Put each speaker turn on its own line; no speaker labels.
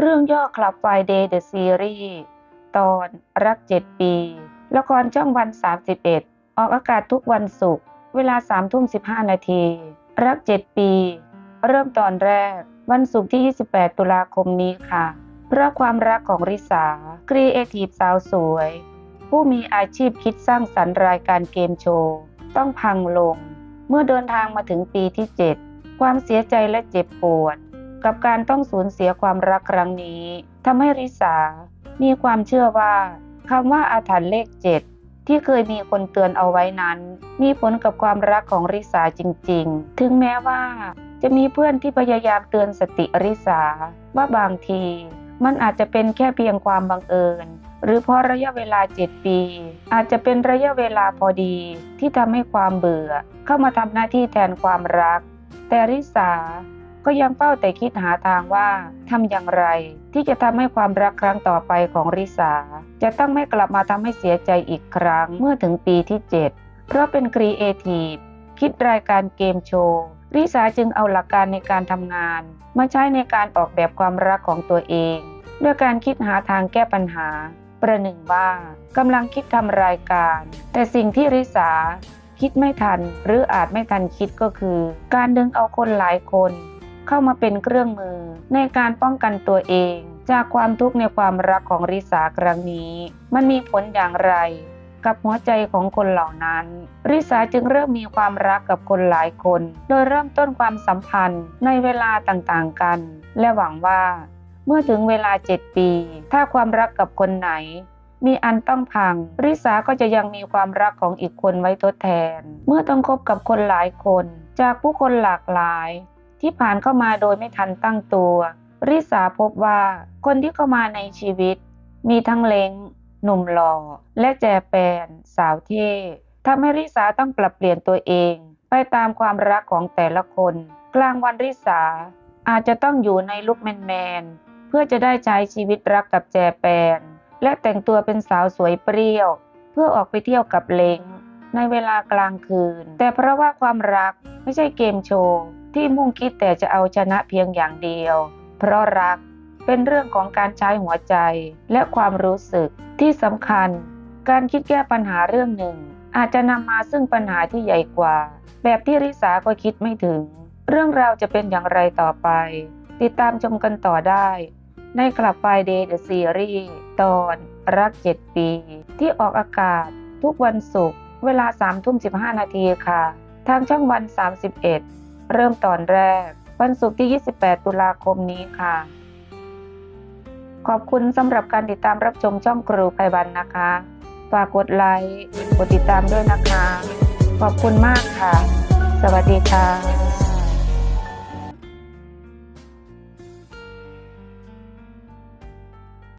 เรื่องย่อคลับไฟเดย์เดอะซีรีส์ตอนรัก7ปี ละครช่องวัน 31 ออกอากาศทุกวันศุกร์เวลา3ทุ่ม15 นาที รัก7ปี เริ่มตอนแรก วันศุกร์ที่ 28 ตุลาคมนี้ค่ะ เพราะความรักของริสาครีเอทีฟสาวสวย ผู้มีอาชีพคิดสร้างสรรค์รายการเกมโชว์ ต้องพังลง เมื่อเดินทางมาถึงปีที่ 7 ความเสียใจและเจ็บปวด กับการต้องสูญเสียความรักครั้งนี้ทำให้ริสา มีความเชื่อว่าคำว่าอาถรรพ์เลขเจ็ดที่เคยมีคนเตือนเอาไว้นั้น มีผลกับความรักของริสาจริง ๆ ถึงแม้ว่า จะมีเพื่อนที่พยายามเตือนสติริสา ว่าบางทีมันอาจจะเป็นแค่เพียงความบังเอิญ หรือเพราะระยะเวลา 7 ปี อาจจะเป็นระยะเวลาพอดีที่ทำให้ความเบื่อ เข้ามาทำหน้าที่แทนความรัก แต่ริสา ก็ยังเฝ้าแต่คิดหาทางว่าทำอย่างไร ที่จะทำให้ความรักครั้งต่อไปของริสาจะต้องไม่กลับมาทำให้เสียใจอีกครั้งเมื่อถึงปีที่ 7 เพราะเป็นครีเอทีฟคิดรายการเกมโชว์ริสาจึงเอาหลักการในการทำงาน มาใช้ในการออกแบบความรักของตัวเองด้วยการคิดหาทางแก้ปัญหา ประหนึ่งว่ากำลังคิดทำรายการ แต่สิ่งที่ริสาคิดไม่ทันหรืออาจไม่ทันคิดก็คือ การดึงเอาคนหลายคน เข้ามาเป็นเครื่องมือ ในการป้องกันตัวเอง จากความทุกข์ในความรักของริสาครั้งนี้ มันมีผลอย่างไร กับหัวใจของคนเหล่านั้น ริสาจึงเริ่มมีความรักกับคนหลายคน โดยเริ่มต้นความสัมพันธ์ในเวลาต่างๆกัน และหวังว่า เมื่อถึงเวลาเจ็ดปี ถ้าความรักกับคนไหนมีอันต้องพัง ริสาก็จะยังมีความรักของอีกคนไว้ทดแทน เมื่อต้องคบกับคนหลายคน จากผู้คนหลากหลาย ที่ผ่านเข้ามาโดยไม่ทันตั้งตัว ริสาพบว่าคนที่เข้ามาในชีวิต มีทั้งเล้งหนุ่มหล่อและแจแปน สาวเท่ทำให้ริสาต้องปรับเปลี่ยนตัวเอง ไปตามความรักของแต่ละคน กลางวันริสาอาจจะต้องอยู่ในลุคแมนๆเพื่อจะได้ใช้ชีวิตรักกับแจแปน และแต่งตัวเป็นสาวสวยเปรี้ยว เพื่อออกไปเที่ยวกับเล้งในเวลากลางคืน แต่เพราะว่าความรักไม่ใช่เกมโชว์ ที่มุ่งคิดแต่จะเอาชนะเพียงอย่างเดียว เพราะรักเป็นเรื่องของการใช้หัวใจและความรู้สึกที่สำคัญ การคิดแก้ปัญหาเรื่องหนึ่ง อาจจะนำมาซึ่งปัญหาที่ใหญ่กว่า แบบที่ริสาก็คิดไม่ถึง เรื่องราวจะเป็นอย่างไรต่อไป ติดตามชมกันต่อได้ ในคลับไฟเดย์เดอะซีรีส์ตอนรัก 7 ปี ที่ออกอากาศ ทุกวันศุกร์เวลา3ทุ่ม15 นาทีค่ะ ทางช่องวัน 31 เริ่มตอนแรก วันศุกร์ที่ 28 ตุลาคมนี้ค่ะ ขอบคุณสำหรับการติดตามรับชมช่องครูไพบันนะคะ ฝากกดไลค์ กดติดตามด้วยนะคะ ขอบคุณมากค่ะ สวัสดีค่ะ